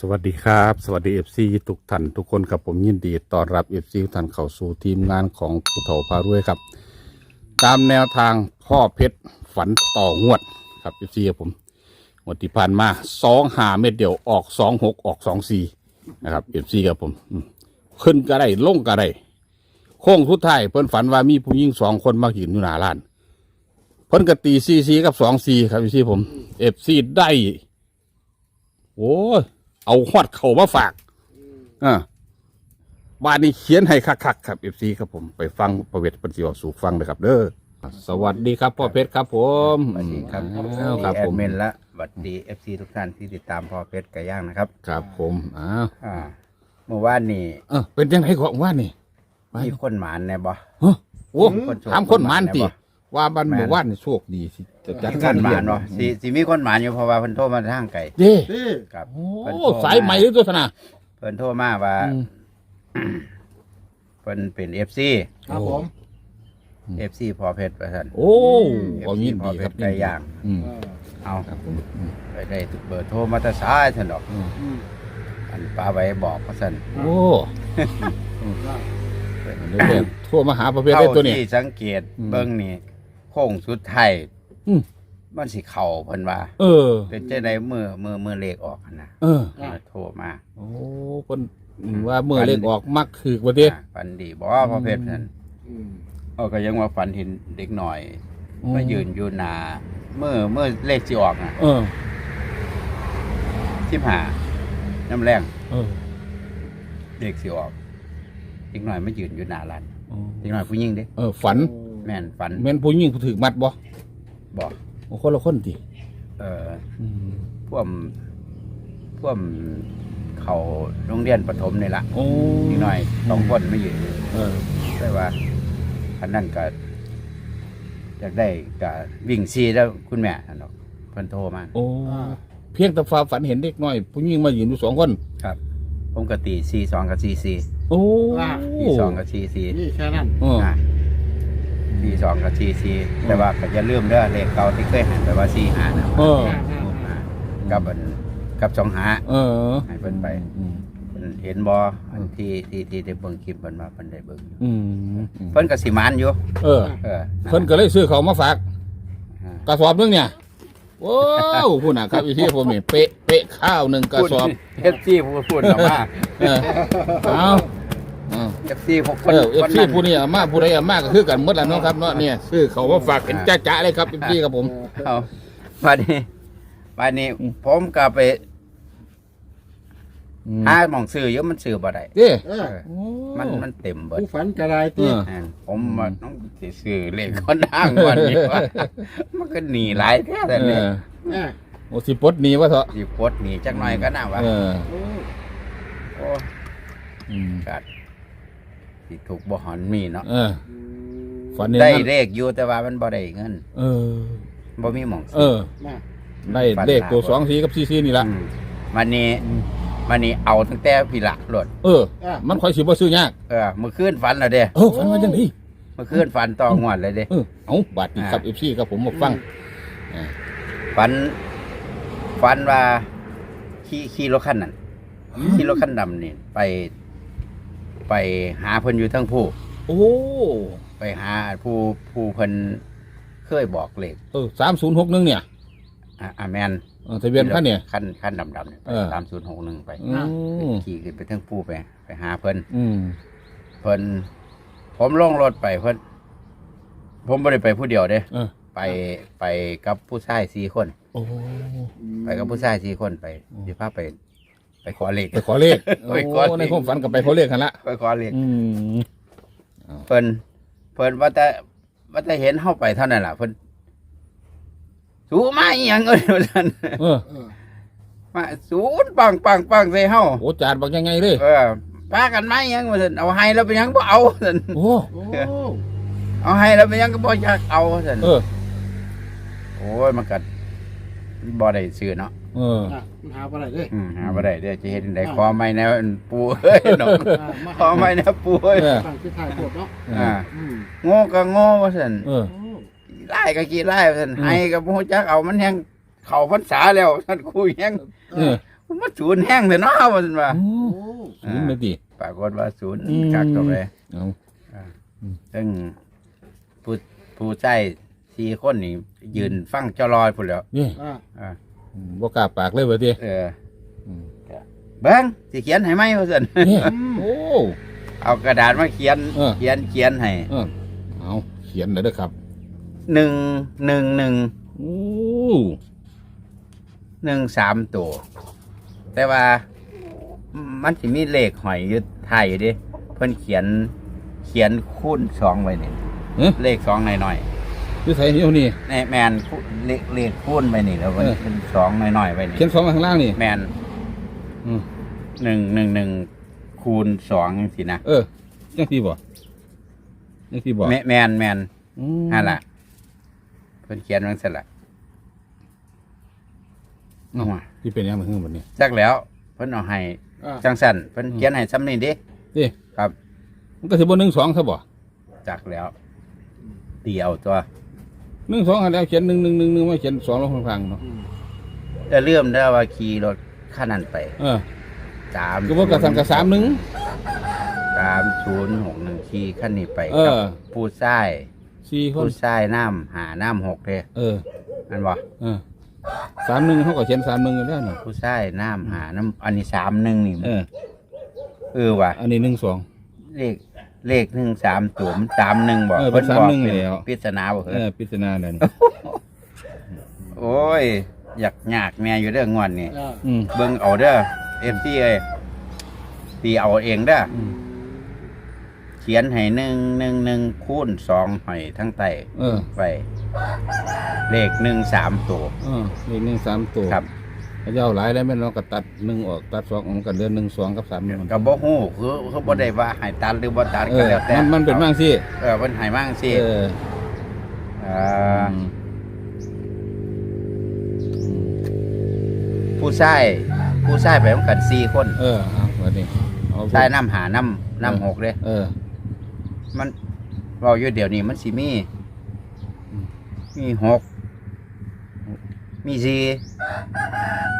สวัสดีครับ สวัสดีเอฟซีทุกท่านทุกคนครับผมยินดีต้อนรับเอฟซีทุกท่านเข้าสู่ทีมงานของผู้เฒ่าพารวยครับ ตามแนวทางพ่อเพชรฝันต่องวดครับเอฟซีครับผมงวดที่ผ่านมาสองหาเม็ดเดียวออกสองหกออกสองสี่นะครับเอฟซีครับผมอืมขึ้นก็ได้ลงก็ได้โค้งทุดท้ายเพิ่นฝันว่ามีผู้หญิงสองคนมายืนอยู่หน้าร้าน เพิ่นกตีซีซีกับสองซีครับพี่ซีผมเอฟซีได้ โอ้ย เอาฮอดเข่ามาฝากอ่าบ้านนี้เขียนให้คักๆครับเอฟซีครับผมไปฟังประเวทปัญญาสู่ฟังเลยครับ เด้อสวัสดีครับพ่อเพชรครับผมสวัสดีครับอ้าวครับแอผดมมินและสวัสดีเอฟซีทุกท่านที่ติดตามพ่อเพชรไก่ย่างนะครับครับผมอ้าวอ่าเมื่อวานนี่เออเป็นยังไงของว่านี่ ไป มีคนหมานแน่บ่ ฮะโอ้คนโชคถามคนหมันติคนหมาน ว่าบันแม่นเมื่อวานนี่โชคดีสิจะจัดมีคการนหเลี้มายนงบ่สิสิมีคนหมานอยู่เพราะว่าเพิ่นโทรมาทางไก่เด้ครับโอ้เพิ่นโทรสายใหม่หรือตัวธนาเพิ่นโทรมาว่าอืม เพิ่นเป็นเอฟซีครับผมเอฟซีพ่อเพชรประท่านโอ้เอเอาฟซียินพ่อดีเพครัชบรไก่ย่างอืมเออเอาครับผมอืมไปได้เบอร์โทรมาแต่สายท่านดอกอืมอืมอันป้าไว้บอกว่าซั่นโอ้ได้เดี๋ยวเดี๋ยวโทั่วมาหาประเภทได้เท่าตัวนี้ ที่สังเกตอืม เบิ่งนี่โค้งสุดท้ายอืม มันสิเข้าเพิ่นว่า เออ เป็นเจ้าใดมือมือมือเลขออกหั่นนะเออมาโทรมาโอ้คนว่าเมื่อเล็กออกมักคือว่าเด้ อ่าฝันดีบอกพ่อเพชรนั่นอืมเออก็ยังว่าฝันเห็นเด็กหน่อยอืม มายืนอยู่หน้าเมื่อเมื่อเลขสิออกน่ะเออสิบห้าน้ำแรงเออเลขสิออกเด็กหน่อยมายืนอยู่หน้าร้านเออเด็กหน่อยผู้หญิงเด้ เออ ฝัน แม่นฝันแม่นผู้หญิงผู้ถือมัดบ่บอกโอ้คนละคนติเอออืมพวกพวกเขาโรงเรียนประถมนี่ละโอ้เด็กหน่อยสองคนมายืนเออแต่ว่าอันนั้นก็อยากได้ก็วิ่งซีแล้วคุณแม่อันดอกเพิ่นโทรมา โอ้เพียงแต่ฟ้าฝันเห็นเด็กน้อยผู้หญิงมายืนอยู่สองคนครับผมก็ตีซีสองกับซีซีโอ้ซีสองกับซีซีนี่แค่นั้น เออซี สองกับซีซีแต่ว่าก็จะเริ่าลืมเด้อเลขเก่าที่เคยหันไปว่าซีหานะเอออ่ากับอันกับสองหาเออให้เพิ่นไปอืมเพิ่นเห็นบ่อันที่ที่ที่ได้เบิ่งคลิปเพิ่นว่าเพิ่นได้เบิ่งอยู่อืมเพิ่นก็สิมานอยู่เออ เออเพิ่นก็เลยซื้อเขาวมาฝากอ่ากระสอบหนึงเนี่ยว้าวพูดนะครับอีที่ผมเห็นเป๊ะเป๊ะข้าวหนึ่งกระสอบเอฟซีพูดพูดออกมา เออเอา เอาเอฟซีพวกคเอนอเอฟคนซีนั้นผู้นี้อามาผู้ใดอามาก็คือกันหมดแล้วเนาะครับเนาะเนี่ยซื้อเขามาฝากเป็นจ้าจ้าเลยครับเอฟซีครับผม เอาวันนี้วันนี้ผมก็ไปหาหมองซื้ออยู่มันซื้อบ่ได้เด้ เออโอ้มันมันเต็มเบิดผู้ฝันกระไรเอตีออ่าผมว่าต้องสิซื้อเลขคนดังก่อนดีกว่ามันก็หนีหลายแท้แต่เอเนี่ยอเออโอ้สิปลดหนีวะเถอะสิปลดหนีจักหน่อยก็น่าว่าเออโอ้โอ้อืม กัด สิถูกบ่หอนมีเนาะเอออืมฝันเนี่ยได้นั่นเลขอยู่แต่ว่ามันบ่ได้เงินเออ บ่มีหม่องเอซื้อมาได้เลขตัวสองสีกับซีซีนี่ละมวันนี้วันนี้เอาตั้งแต่พี่ละโลดเออมันค่อยสิบ่ซื้อยากเออมื้อคืนฝันแล้วเด้เออฝันว่าจังไดเมื่อคืนฝันต่องวดเลยเด้ เออเอาบาดนี้ครับเอฟซีครับผมมาฟังฝัน ฝันว่าขี่ขี่รถคันนั้นขี่รถคันดำนี่ไป ไปหาเพิ่นอยู่ทั้งผู้ โอ้ไปหาผู้ผู้เพิ่นเคยบอกเลขเออสามศูนย์หกหนึ่งเนี่ยอะอะแมนเออทะเบียนคันเนี่ยคันคันดำๆเนี่ยเออ สามศูนย์หกหนึ่งไปอืมขี่ขึ้นไปทั้งผู้ไป ไปหาเพิ่นอืมเพิ่นผมลงรถไปเพิ่นผมไม่ได้ไปผู้เดียวเด้ เออไปไปกับผู้ชายสี่คน โอ้ ไปกับผู้ชายสี่คนไปสิพาไป ไปขอเลขไปขอเลข ไปขอเลขโอ้ในความฝันกับไปขอเลขกันละไปขอเลขอืมเพิ่นเพิ่นว่าแต่ว่าแต่เห็นเข้าไปเท่านั้นล่ะเพิ่นสูมาอีหยังเอ้ยว่าซั่นเออเออมาสูนปังปังปังใส่เฮาโอ้จานบอกยังไงเลยเออปากันมาอีหยังว่าซั่นเอาให้แล้วเป็นหยังบ่เอาซั่นโอ้โอ้เอาให้แล้วเป็นหยังก็บ่อยากเอาซั่นเออ โอ้ยมันก็บ่ได้ซื้อเนาะ เออ อะมันหาอะไรเลยอืมหาบ่ได้เด้อจะเฮ็ดจั่งใดขอไม่แนวปูเอ้ยเนาะอ่ามาขอไม่แนวปูเอ้ยเออตั้งที่ถ่ายโคตรเนาะอ่าอืมโง่ก็โง่ว่าซั่นเออ โอ้ไล่ก็กี่ไล่ว่าซั่นอืม ให้ก็บ่ฮู้จักเอามันแฮงเข้าพรรษาแล้วท่านครูแฮงเออมันศูนย์แห้งเลยเนาะว่าซั่นว่า โอ้โอ้ศูนย์เลยดิ ปรากฏว่าศูนย์อืม กักเข้าไปเอา ซึ่งผู้ผู้ใจสี่คนนี่ยืนฟังเจ้าลอยพุ่นแหล้วนี่อ่าอ่า อืมบ่กล้าปากเลยเว้ยดิเอออืมเบิ้งสิเขียนให้ไหมว่าซั่นเนี่ยโอ้ เอากระดาษมาเขียนเออ เขียนเขียนให้เออเอาเขียนเลยเด้อครับหนึ่งหนึ่งหนึ่งโอ้หนึ่งสามตัว แต่ว่ามันสิมีเลขหอยอยู่ท้ายอยู่ดิเพิ่นเขียนเขียนคูณสองไว้นี่เอ๊ะเลขสองหน่อยคื อใส่นิ้วนี่ๆในแมนคูเลขเลขคูณไว้นี่แล้วมันเออ เป็นสองหน่อยๆไว้นี่เขียนสองไว้ข้างล่างนี่แมนอืมหนึ่งหนึ่งหนึ่งคูณสองสินะเออจังที่บ่จังที่บ่แมแมนแมนอืมนั่นแหละเพิ่นเขียนไว้สั่นละเอ้าที่เป็นยังไงเพิ่งบัดนี้จักแล้ว เพิ่นเอาให้อ่าจังสันเพิ่นเขียนให้ซ้ำนี่ดิเด้ครับ มันก็สิบ่หนึ่งสองซะบ่จักแล้วเดียวตัว หนึ่งสองอันแล้วเขียนหนึ่งหนึ่งหนึ่งหนึ่งมาเขียนสองลงข้างๆเนาะอืมจะเลื่อมได้ว่าขี่รถคันนั้นไปเออสามก็บ่กระสันกระสามหนึ่งสามศูนย์หกหนึ่งขี่คันนี้ไปเอกัอผู้ชายสี่คนผู้ชายน้ำหาน้ำหกเด้เออนั่นบ่เออสามหนึ่งเขาก็เขียนสามหนึ่งอยู่แล้วนี่ผู้ชายน้ำหาน้ำอันนี้สามหนึ่งนี่เออเออว่ะอันนี้หนึ่งสองเลข เลขหนึ่งสามตัวมันสามหนึ่งบอกเออเป็นพิ่บอก31เป็นแล้ว ปริศนาบอกเอเฮ้อยปริศนาเนี่ยโอ้ย อยากยากแม่อยู่เรื่องงอนนี่อ่าอืมเบิ่งเอาเด้อเอฟซีเอ้ยตีเอาเองเด้ออืมเขียนให้หนึ่งหนึ่งหนึ่งคูณสองให้ทั้งไตเออไป เลขหนึ่งสามตัว เออเลขหนึ่งสามตัวครับ เขาจะเอาหลายแล้วแม่นเราก็ตัดหนึ่งออกตัดสองออกกันเหลือหนึ่งสองกับสามมันกับบ่ฮู้คือเขาบ่ได้ว่าให้ตัดหรือบ่ตัดเอก็อแล้วแต่มันมันเป็นบ้างสิเออมันให้มั่งสิเอออ่าอืมผู้ชายผู้ชายไปพร้อมกันสี่คนเออเอาวันนี้เอาชายน้ำหาน้ำน้ำหกเลยเออ มันเราอยู่เดี๋ยวนี้มันสิมีอืมมีหกมีสี่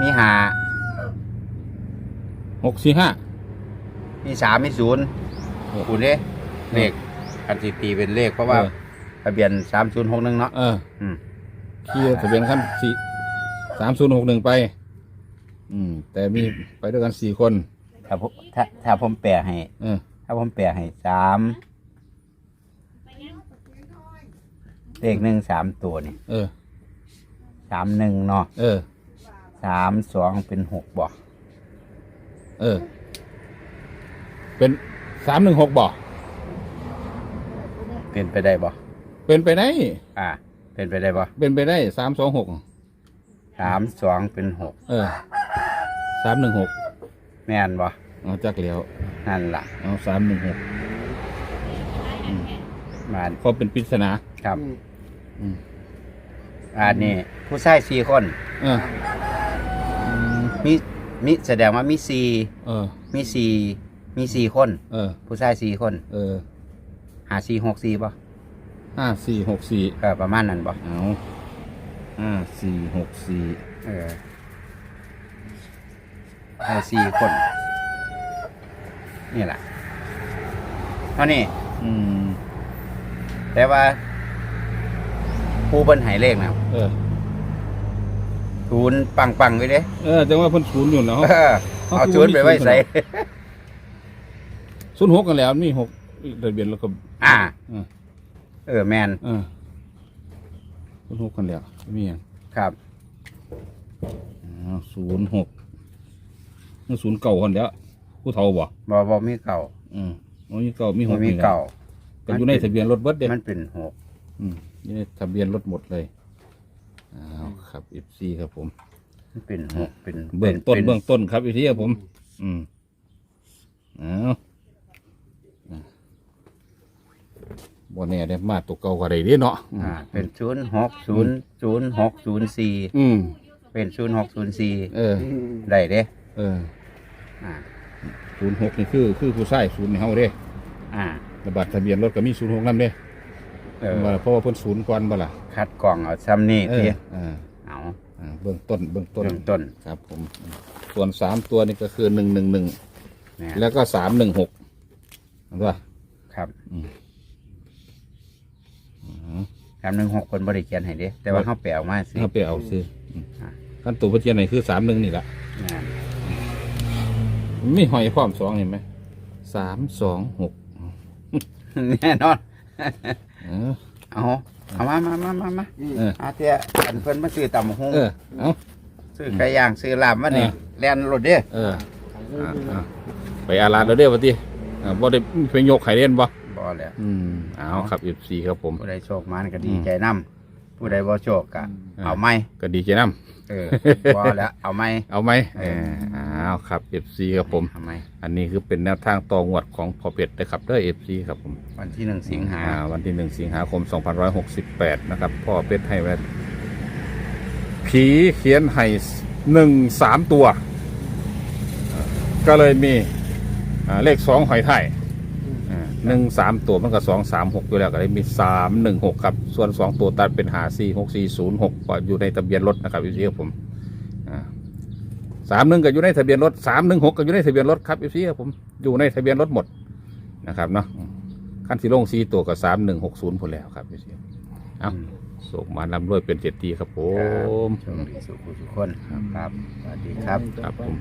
มีห้าหกสี่ห้า มีสามมีศูนย์เออคูณเด้เลขอันสิตีเป็นเลขเพราะว่าเออทะเบียนสามศูนย์หกหนึ่งเนาะ เอออืม ขี่ทะเบียนขั้นสี่สามศูนย์หกหนึ่งไป อืม แต่มีไปด้วยกันสี่คน ถ้าผมถ้าถ้าผมแปลให้ เออ ถ้าผมแปลให้สามเลขหนึ่งสามตัวนี่เออ สามหนึ่งเนาะเออ สามสองเป็นหกบ่เออ เป็นสามหนึ่งหกบ่เป็นไปได้บ่เป็นไปได้อ่า เป็นไปได้บ่เป็นไปได้สามสองหกสามสองเป็นหกเออสามหนึ่งหกแม่นบ่เอาจักแล้วนั่นล่ะเอาสามหนึ่งหกมาก็เป็นปริศนาครับอืมอืมอันนี้ผู้ชายสี่คนเอออื มมีมีแสดงว่ามีสี่เออ มีสี่มีสี่คน เออ ผู้ชายสี่คนเออหาสี่หกสี่ป่ะห้าสี่หกสี่ก็ประมาณนั้นป่ะเอาห้าสี่หกสี่เออหาสี่คน นี่แหละเท่านี้อืมแต่ว่าผู้เปิ้นใหายเลขนะเออ ศูนย์ปังปังๆไว้เด้เออจังว่าเพิ่นศูนย์อยู่เนาะ เออเอาศูนย์ไปไว้ใส่ ศูนย์หกกันแล้วมีหกทะเบียนแล้วก็อ่า เออเออแมนเออศูนย์หกกันแล้วมีอย่างครับ ศูนย์หกมันศูนย์เก่าคนแล้วผู้เฒ่าบ่บอบอมีเก่าอืมอ๋อมีเก่ามีหบ่กมีนี่แหละเก่าก็อยู่ในทะเบียนรถเบิดเด้มันเป็นหกอืมอยู่ในทะเบียนรถหมดเลย อ้าวครับเอฟซีครับผมมันเป็นหกเป็นเบื้องต้นป็เบื้องต้นครับอีกทีครับผม อืมเอาอะบ่แน่ได้มาตัวเก่าก็ได้เด้เนาะอ่าเป็นศูนย์หกศูนย์ศูนย์หกศูนย์สี่อืม เป็นศูนย์หกศูนย์สี่เอออืมได้เด้เอออ่าศูนย์หกนี่คือ คือผู้ชายศูนย์ในเฮาเด้อ่าระบาดทะเบียนรถก็มีศูนย์หกนำเด้ เออว่าเพราะว่าเพิ่นศูนย์ก่อนบ่ล่ะคัดกล่องเอาซ้ำนี่เอพี่อเออเอาอ่าเบื้องต้นเบื้องต้นเริ่มต้น ครับผมส่วนสามตัวนี่ก็คือหนึ่งหนึ่งหนึ่งนะแล้วก็สามหนึ่งหกเห็นป่ะ ครับอืม สามหนึ่งหกคนบริเขียนให้เด้แต่ว่าเขาแปลออกมาสิถ้าไปเอาซื้ออืมอ่าขั้นตัวพัทยาไหนคือสามหนึ่งนี่แหละนะไม่หอยพร้อมสองเห็นไหมสามสองหกแน่นอน เออ เอาเอามามามามามาเอออาเตี้ยอันเพิ่นมาซื้อตำหงเออเอาซื้อไก่ย่างซื้อลาบมานี่เออแล่นรถเด้อเออขายเลยอ่าพี่น้อ่าองไปอาลาดแล้วเด้อปะทีอ่าบ่ได้ไปยกไข่เล่นบ่บ่แล้วอืมเอาครับเอฟซีครับผมผู้ใดโชคมันก็ดีใจนํ ผู้ใดบ่โชคก็เอาไหมก็ดีใจน้เออบ่แล้วเอาไหมำเอาไหมเออเอาครับเอฟซีครับผม เอาไหมอันนี้คือเป็นแนวทางต่องวดของพอเป็ดนะครับเด้อเอฟซีครับผมวันที่หนึ่งสิงหาอ่าวันที่หนึ่งสิงหาคม2568นะครับพ่อเป็ดให้ไว้ผีเขียนให้หนึ่งสามตัว ก็เลยมีอ่าเลขสองหอยไทย หนึ่งสามตัวมันก็สองสามหกอยู่แล้วก็เลยมีสามหนึ่งหกครับ ส่วนสองตัวตัดเป็นหาสี่หกสี่ศูนย์หกก็อยู่ในทะเบียนรถนะครับพี่ครับผมสามหนึ่งก็อยู่ในทะเบียนรถสามหนึ่งหกก็อยู่ในทะเบียนรถครับพี่ครับผมอยู่ในทะเบียนรถหมดนะครับเนาะขั้นที่ลงสี่ตัวก็สามหนึ่งหกศูนย์พอแล้วครับพี่เอาส่งมาลำรวยเป็นเศรษฐีครับผครับมโชคดีสุขทุกคนครับสวัสดีครับครับผม